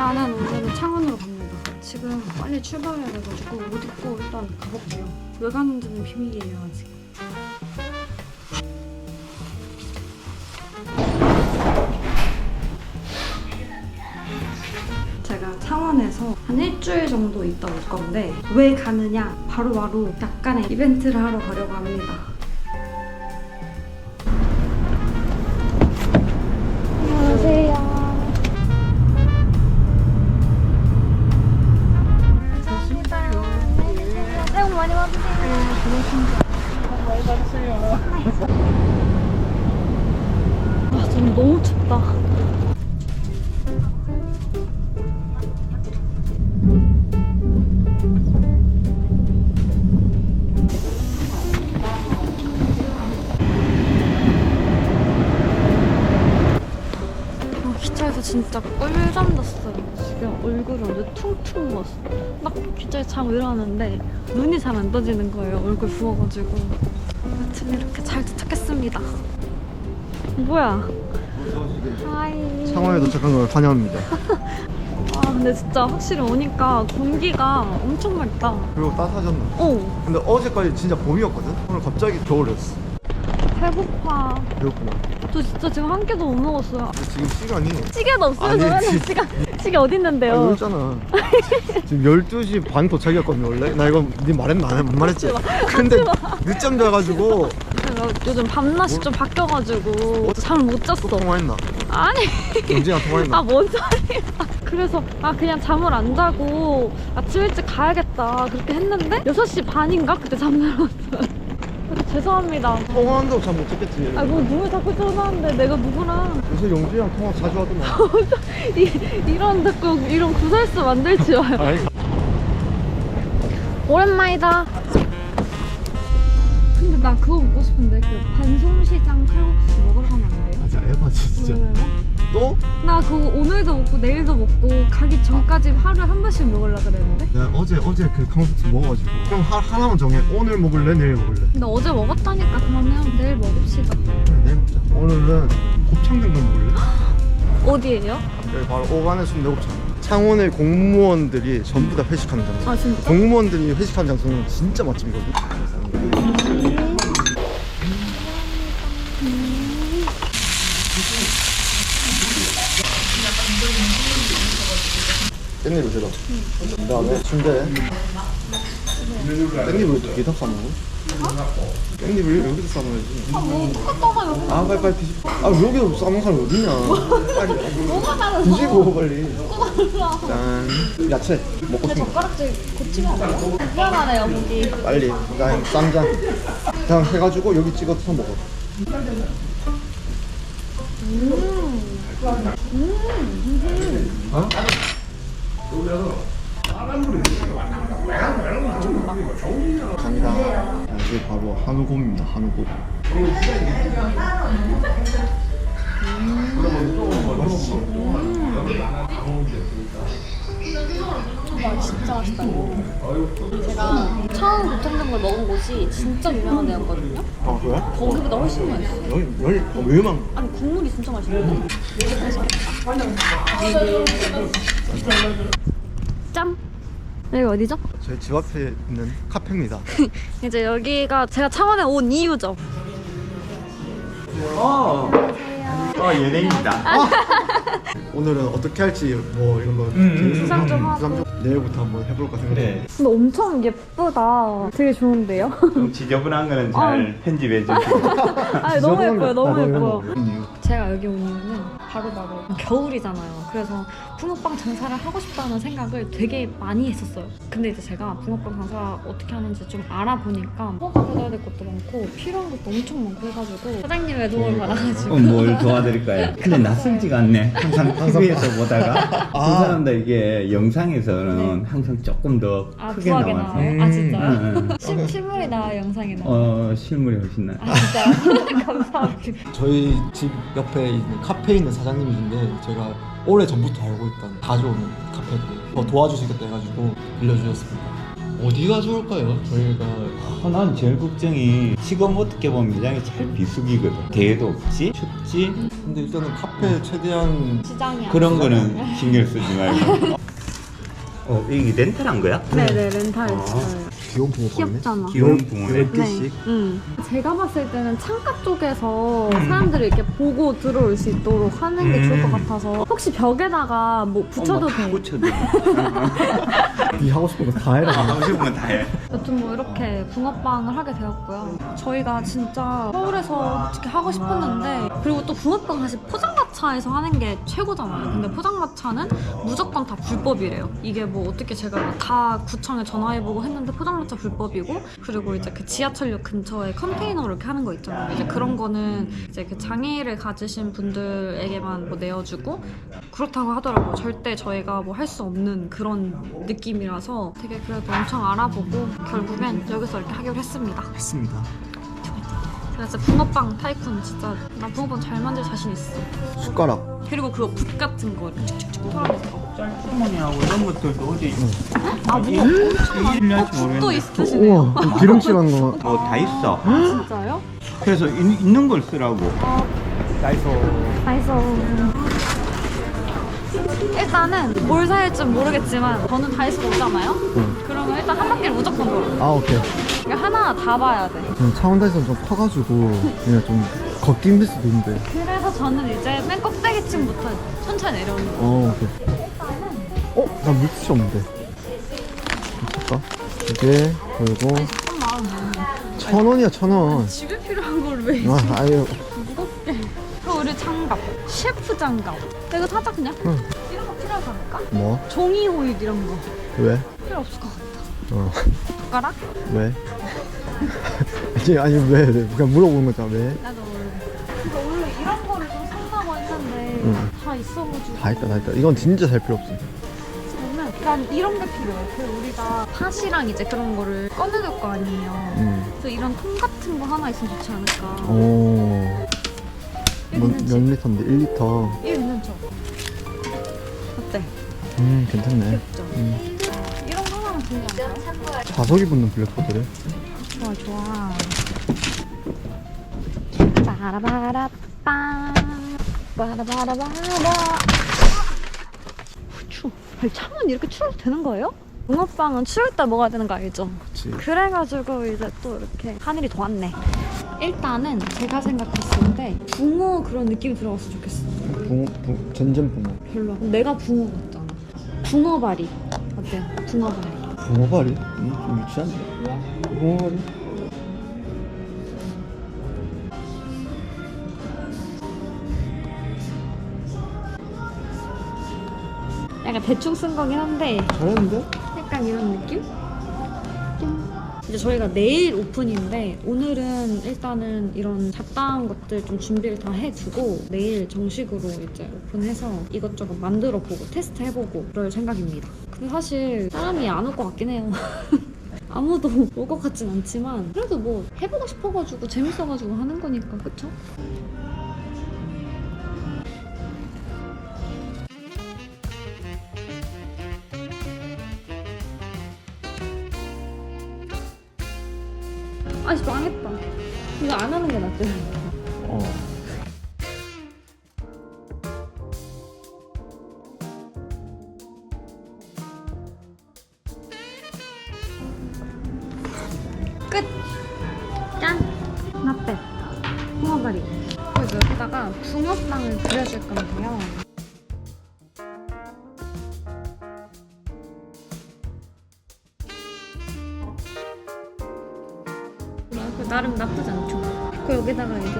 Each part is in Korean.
일단은 오늘은 창원으로 갑니다. 지금 빨리 출발해야 돼가지고 옷 입고 일단 가볼게요. 왜 가는지는 비밀이에요 아직. 제가 창원에서 한 일주일 정도 있다 올 건데 왜 가느냐 바로바로 약간의 이벤트를 하러 가려고 합니다. 진짜 꿀잠 잤어요. 지금 얼굴이 완전 퉁퉁 부었어. 딱 기차에 자고 일어났는데 눈이 잘 안 떠지는 거예요. 얼굴 부어가지고. 아침 이렇게 잘 도착했습니다. 뭐야? 하이. 창원에 도착한 걸 환영합니다. 아 근데 진짜 확실히 오니까 공기가 엄청 맑다. 그리고 따뜻해졌나? 어 근데 어제까지 진짜 봄이었거든? 오늘 갑자기 겨울이었어. 배고파. 배고프나? 저 진짜 지금 한 끼도 못 먹었어요. 지금 시간이 찌개도 없어요. 아니, 저는 지- 시간 시계 어디 아, 있는데요? 여기 있잖아. 지금 12시 반 도착이었거든 원래? 나 이거 니 말했나? 안 말했지? 근데 늦잠 자가지고 제가 요즘 밤낮이 좀 바뀌어가지고 잠을 못 잤어. 또 통화했나? 아니 영진이랑 통화했나? 아 뭔 소리야. 그래서 아 그냥 잠을 안 자고 아침 일찍 가야겠다 그렇게 했는데 6시 반인가 그때 잠들었어요. 죄송합니다. 통화한다고 잠못 잤겠지. 아 뭐 누굴 자꾸 전화하는데 내가 누구랑 요새 영진이랑 통화 자주 하더만. 이, 이런 듣고 이런 구설수 만들지 마요. 아니, 오랜만이다. 근데 나 그거 먹고 싶은데 그 반송시장 칼국수 먹으러 가면 안 돼요? 아, 진짜 에바지 진짜. 왜요? 또? 나 그거 오늘도 먹고 내일도 먹고 가기 전까지 하루에 한 번씩 먹으려 그랬는데 내가 어제 어제 그 칼국수 먹어가지고 그럼 하, 하나만 정해. 오늘 먹을래? 내일 먹을래? 근데 어제 먹었다니까 그러면 내일 먹읍시다 그래 내일 먹자. 오늘은 곱창전골 먹을래? 어디에요? 여기 바로 오간의 순대곱창. 창원의 공무원들이 전부 다 회식하는 장소. 아 진짜? 공무원들이 회식하는 장소는 진짜 맛집이거든. 깻잎을 들어. 그 다음에 순대. 깻잎을 두개 다 싸먹어? 깻잎을 여기서 싸먹어야지. 아뭐 똑같다가 여기 아 빨리 빨리 뒤집어. 아 여기서 싸먹는 사람이 어딨냐. 빨리 뭐가 다르서 뒤집어 빨리. 짠. 야채 먹고 싶은 거. 젓가락질 고치면 안 돼요? 미안하네요 무기 빨리 그다음 쌈장 그냥 해가지고 여기 찍어서 먹어 어? 간이다 이게 바로 한우곰입니다 한우곰. 와 진짜 맛있다. 이거 제가 처음 고창전 걸 먹은 곳이 진짜 유명한 데였거든요. 아 그래? 거기보다 훨씬 맛있어요. 여기 여기 어, 왜 많아? 아니 국물이 진짜 맛있는데 짠 여기 어디죠? 저희 집 앞에 있는 카페입니다 이제 여기가 제가 창원에 온 이유죠 어. 어 연예인이다. 오늘은 어떻게 할지 뭐 이런 거 음, 수상 좀 하고. 수상 좀 내일부터 한번 해볼까 생각해 그래. 근데 엄청 예쁘다 되게 좋은데요? 좀 지저분한 거는 잘 편집해 주시고. 아 너무 예뻐요 너무 예뻐요 이유 제가 여기 온 이유는 바로 바로 겨울이잖아요. 그래서 붕어빵 장사를 하고 싶다는 생각을 되게 많이 했었어요. 근데 이제 제가 붕어빵 장사 어떻게 하는지 좀 알아보니까 허가 받아야 될 것도 많고 필요한 것도 엄청 많고 해가지고 사장님의 도움을 받아가지고 어, 뭘 도와드릴까요? 근데 낯설지가 않네. 항상 TV에서 보다가 아. 그 사람들 이게 영상에서는 항상 조금 더 아 크게 나와서. 나와요? 아 진짜요? 응, 응. 실, 실물이 나와 영상이 나와 어 실물이 훨씬 나. 아 진짜요? 감사합니다. 저희 집 옆에 있는 카페에 있는 사장님이신데 제가 오래 전부터 알고 있던 자주 오는 카페고 더 도와주시겠다 해가지고 빌려주셨습니다. 어디가 좋을까요? 저희가 아, 난 제일 걱정이 지금 어떻게 보면 매장이 제일 비수기거든. 대회도 없지, 춥지. 근데 일단은 카페 최대한 시장이야. 그런 거는 신경 쓰지 말고. 어, 이게 렌탈한 거야? 네네 렌탈 어. 있어요. 귀여운 붕어 같네 귀엽잖아. 귀여운 붕어네. 열 개씩 응. 제가 봤을 때는 창가 쪽에서 사람들이 이렇게 보고 들어올 수 있도록 하는 게 좋을 것 음. 같아서 혹시 벽에다가 뭐 붙여도 어, 돼. 붙여도 돼. 네 하고 싶은 거 다 해라 하고 싶으면 다 해. 여튼 뭐 이렇게 붕어빵을 하게 되었고요. 저희가 진짜 서울에서 특히 하고 싶었는데 그리고 또 붕어빵 사실 포장 마차에서 하는 게 최고잖아요. 근데 포장마차는 무조건 다 불법이래요. 이게 뭐 어떻게 제가 다 구청에 전화해보고 했는데 포장마차 불법이고 그리고 이제 그 지하철역 근처에 컨테이너로 이렇게 하는 거 있잖아요. 이제 그런 거는 이제 그 장애를 가지신 분들에게만 뭐 내어주고 그렇다고 하더라고요. 절대 저희가 뭐 할 수 없는 그런 느낌이라서 되게 그래도 엄청 알아보고 결국엔 여기서 이렇게 하기로 했습니다. 했습니다 진짜 붕어빵 타이쿤 진짜 나 붕어빵 잘 만들 자신 있어. 숟가락 그리고 그거 붓 같은 거 이렇게 털어내서 거. 짤주머니하고 이런 것들도 어디 아 뭐? 일년치 붓도 모르겠는데. 있으시네요. 우와 기름칠한 거 뭐 다 있어. 진짜요? 그래서 있, 있는 걸 쓰라고. 아 다이소 다이소. 일단은 뭘 사야 지 모르겠지만 저는 다이소 오잖아요. 응. 그러면 일단 한 바퀴를 무조건 돌아. 아 오케이 이거 하나 다 봐야 돼. 저는 차원 다이소는 좀 커가지고 그냥 좀 걷기 힘들 수도 있는데 그래서 저는 이제 맨 꼭대기층부터 천천히 내려오는 거. 어 오케이 어? 나 물티슈 없는데 잠깐 이게 그리고 잠깐만. 천 원이야 천 원 집에 필요한 걸 왜? 아 아유. 그 우리 장갑, 셰프 장갑. 이거 사자 그냥. 응. 이런 거 필요하지 않을까? 뭐? 종이 호일 이런 거 왜? 필요 없을 것 같아. 어 젓가락? 왜? 아니 아니 왜? 왜? 그냥 물어보는 거잖아 왜? 나도 모르겠어. 그러니까 원래 이런 거를 좀 산다고 했는데 응. 다 있어가지고. 다 있다 다 있다 이건 진짜 살 필요 없어 난 이런 게 필요해. 그 우리가 팥이랑 이제 그런 거를 꺼내둘 거 아니에요. 음. 그래서 이런 통 같은 거 하나 있으면 좋지 않을까. 오. 몇, 리터인데? 1리터. 이거 괜찮죠? 어때? 음, 괜찮네. 귀엽죠? 음. 이런 거 하나만 되지 않을까? 자석이 붙는 블랙보드래. 좋아 좋아 빠라바라빠 빠라바라바라 추워 아니 창은 이렇게 추워도 되는 거예요? 붕어빵은 추울 때 먹어야 되는 거 알죠? 그치. 그래가지고 이제 또 이렇게 하늘이 도왔네 일단은 제가 생각했을 때 붕어 그런 느낌이 들어갔으면 좋겠어 붕어, 붕, 전전 붕어. 별로 내가 붕어 같잖아 붕어바리 어때요? 붕어바리 붕어발이? 음, 좀 유치한데? 붕어발이? 약간 대충 쓴 거긴 한데 잘했는데? 약간 이런 느낌? 이제 저희가 내일 오픈인데 오늘은 일단은 이런 잡다한 것들 좀 준비를 다 해두고 내일 정식으로 이제 오픈해서 이것저것 만들어 보고 테스트 해보고 그럴 생각입니다. 근데 사실 사람이 안 올 것 같긴 해요. 아무도 올 것 같진 않지만 그래도 뭐 해보고 싶어가지고 재밌어가지고 하는 거니까 그쵸? 어. 끝! 짠! 나빼 붕어다리 그래서 여기다가 붕어빵을 그려줄 건데요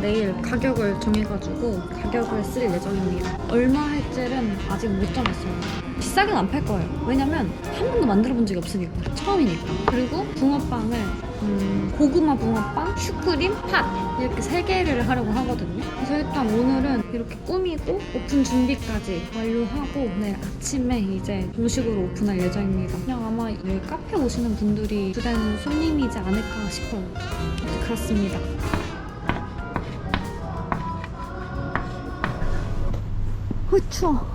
내일 가격을 정해가지고 가격을 쓸 예정입니다 얼마 할지는 아직 못 정했어요 비싸게는 안팔 거예요 왜냐면 한 번도 만들어 본 적이 없으니까 처음이니까 그리고 붕어빵을 음, 고구마 붕어빵, 슈크림, 팥 이렇게 세 개를 하려고 하거든요. 그래서 일단 오늘은 이렇게 꾸미고 오픈 준비까지 완료하고 내일 아침에 이제 정식으로 오픈할 예정입니다. 그냥 아마 여기 카페 오시는 분들이 주된 손님이지 않을까 싶어요. 그렇습니다. 어 추워.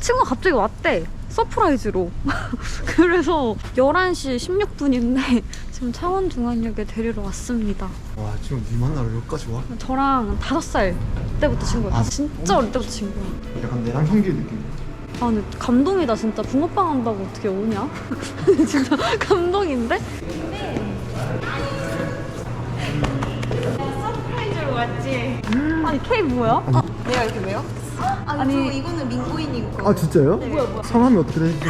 친구가 갑자기 왔대. 서프라이즈로. 그래서 11시 16분인데 지금 창원 중앙역에 데리러 왔습니다. 와 지금 니 만나러 여기까지 와? 저랑 5살 때부터 친구예요. 아, 진짜 어릴 때부터 친구야. 약간 내랑 형기 느낌 아 근데 감동이다 진짜 붕어빵 한다고 어떻게 오냐? 진짜 감동인데? 서프라이즈로 왔지. 아니 케이크 뭐야? 내가 이렇게 왜요? 아니, 아니. 저 이거는 민고인인 거. 아 진짜요? 뭐야 뭐야. 성함이 어떻게 되시죠?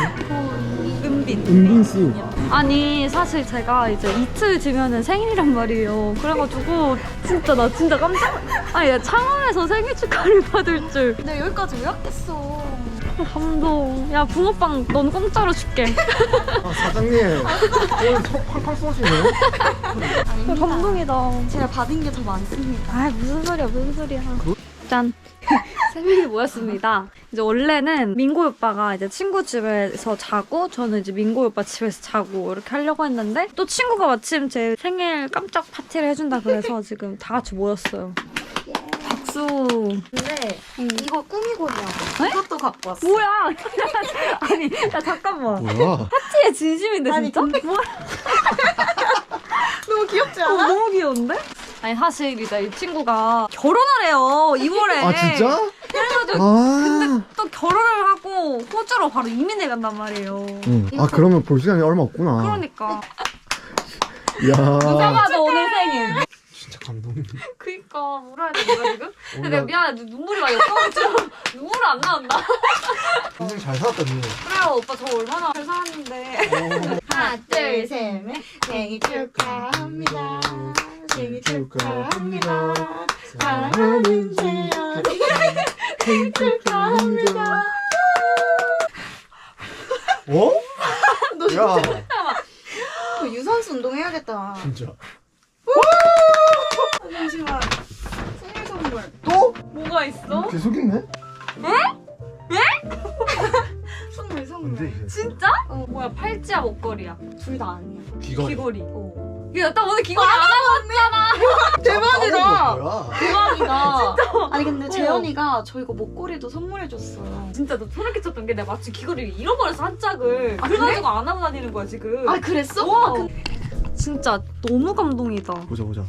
은빈 은빈 씨 아니 사실 제가 이제 이틀 뒤면은 생일이란 말이에요 그래가지고 진짜 나 진짜 깜짝 아니 야, 창원에서 생일 축하를 받을 줄 내가 여기까지 왜 왔겠어? 감동 야 붕어빵 넌 공짜로 줄게 아 사장님 오늘 속 팡팡 쏘시네요? 아닙니다. 감동이다 제가 받은 게 더 많습니다. 아 무슨 소리야 무슨 소리야 짠 세 명이 모였습니다 이제 원래는 민고 오빠가 이제 친구 집에서 자고 저는 이제 민고 오빠 집에서 자고 이렇게 하려고 했는데 또 친구가 마침 제 생일 깜짝 파티를 해준다 그래서 지금 다 같이 모였어요 박수 근데 이거 꾸미고리라고. 네? 이것도 갖고 왔어. 뭐야 아니 야 잠깐만 뭐야? 파티에 진심인데 아니, 진짜? 근데- 뭐야? 너무 귀엽지 어, 않아? 너무 귀여운데? 아니 사실 이제 이 친구가 결혼을 해요 2월에 아 진짜? 그래가지고 아, 또 결혼을 하고 호주로 바로 이민을 간단 말이에요. 응. 아 그러면 볼 시간이 얼마 없구나 그러니까 누가 봐도 오늘 생일. 진짜 감동이네 그니까 울어야 돼 내가 지금. 근데 내가 미안해 눈- 눈물이 막 엿가지고 눈물 안 나온다. 인생 잘 살았다 니 그래요 오빠 저 얼마나 잘 살았는데. 하나 둘셋 넷. 생일 축하합니다. 생일 축하합니다. 사랑하는 재현이 생일 축하합니다. 어? 너야그 유산소 운동 해야겠다. 진짜 아, 잠시만. 생일 선물. 또? 뭐가 있어? 계속 있네? 선물 선물. 뭔데 이게 진짜? 어 뭐야 팔찌야 목걸이야. 둘 다 아니야. 귀걸이 귀걸이. 어. 야나 오늘 귀걸이 안 하고 대박이다. 대박이다. 아니 근데 재현이가 저 이거 목걸이도 선물해줬어요. 진짜 너 소름 끼쳤던 게 내가 마침 귀걸이를 잃어버렸어 한 짝을. 그래가지고 안 하고 다니는 거야 지금. 아 그랬어? 와. 아, 그- 진짜 너무 감동이다. 보자 보자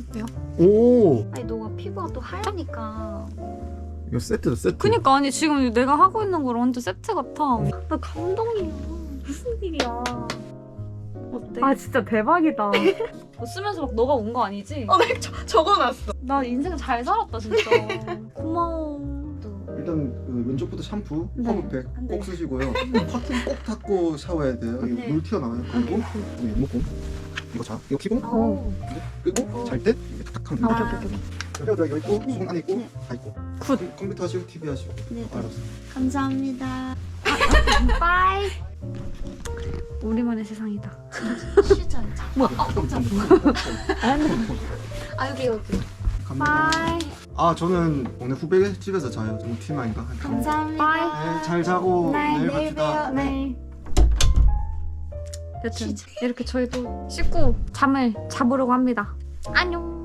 어때요? 오 아니 너가 피부가 또 하얘니까. 이거 세트다 세트 그니까 아니 지금 내가 하고 있는 거랑 완전 세트 같아. 나 감동이야. 무슨 일이야. 아 진짜 대박이다. 너 쓰면서 막 너가 온거 아니지? 어, 나 저, 적어놨어. 나 인생 잘 살았다 진짜. 고마워. 일단 그 왼쪽부터 샴푸, 네. 커브팩 네. 꼭 쓰시고요 파킹 꼭 닫고 샤워해야 돼요 여기 네. 물 튀어나와요 그리고 여기 목공 이거 자 이거 키고 어. 끄고 잘 때 이렇게 탁탁 하면 아, 돼요 오케이 오케이 오케이. 헤어드라이기 있고 네. 손 안에 있고 네. 다 있고 굿. 컴퓨터 하시고 TV 하시고 네. 알았어 감사합니다. 빠이. 우리만의 세상이다. 쉬자 이제. 뭐? 깜짝. 아 여기 여기. 빠이. 아 저는 오늘 후배 집에서 자요 좀 TMI인가 감사합니다. 네, 잘 자고 네, 내일 내일 봅시다 봬요. 네. 여튼 이렇게 저희도 씻고 잠을 자보려고 합니다. 안녕.